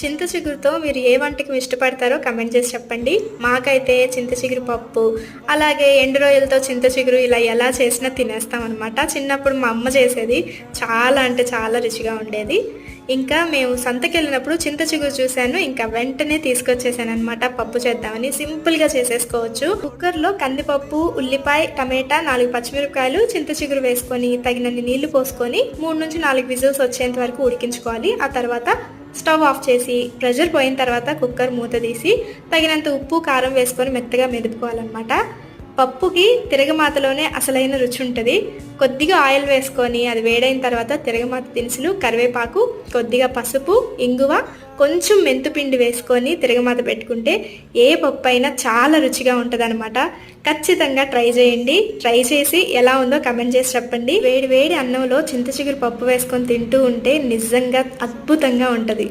చింత చిగురుతో మీరు ఏ వంటకం ఇష్టపడతారో కమెంట్ చేసి చెప్పండి. మాకైతే చింత చిగురు పప్పు అలాగే ఎండు రొయ్యలతో చింత చిగురు ఇలా ఎలా చేసినా తినేస్తాం అనమాట చిన్నప్పుడు మా అమ్మ చేసేది చాలా అంటే చాలా రుచిగా ఉండేది. ఇంకా మేము సంతకి వెళ్ళినప్పుడు చింత చిగురు చూశాను ఇంకా వెంటనే తీసుకొచ్చేసాను అనమాట పప్పు చేద్దామని సింపుల్గా చేసేసుకోవచ్చు. కుక్కర్లో కందిపప్పు ఉల్లిపాయ టమాటా నాలుగు పచ్చిమిరపకాయలు చింత చిగురు వేసుకొని తగినన్ని నీళ్ళు పోసుకొని మూడు నుంచి నాలుగు విజిల్స్ వచ్చేంత వరకు ఉడికించుకోవాలి. ఆ తర్వాత స్టవ్ ఆఫ్ చేసి ప్రెషర్ పోయిన తర్వాత కుక్కర్ మూత తీసి తగినంత ఉప్పు కారం వేసుకొని మెత్తగా మెదుపుకోవాలన్నమాట. పప్పుకి తిరగమాతలోనే అసలైన రుచి ఉంటుంది కొద్దిగా ఆయిల్ వేసుకొని అది వేడైన తర్వాత తిరగమాత దినుసులు కరివేపాకు కొద్దిగా పసుపు ఇంగువ కొంచెం మెంతుపిండి వేసుకొని తిరగమాత పెట్టుకుంటే ఏ పప్పు అయినా చాలా రుచిగా ఉంటుందన్నమాట. ఖచ్చితంగా ట్రై చేయండి. ట్రై చేసి ఎలా ఉందో కమెంట్ చేసి చెప్పండి. వేడి వేడి అన్నంలో చింతచిగురు పప్పు వేసుకొని తింటూ ఉంటే నిజంగా అద్భుతంగా ఉంటుంది.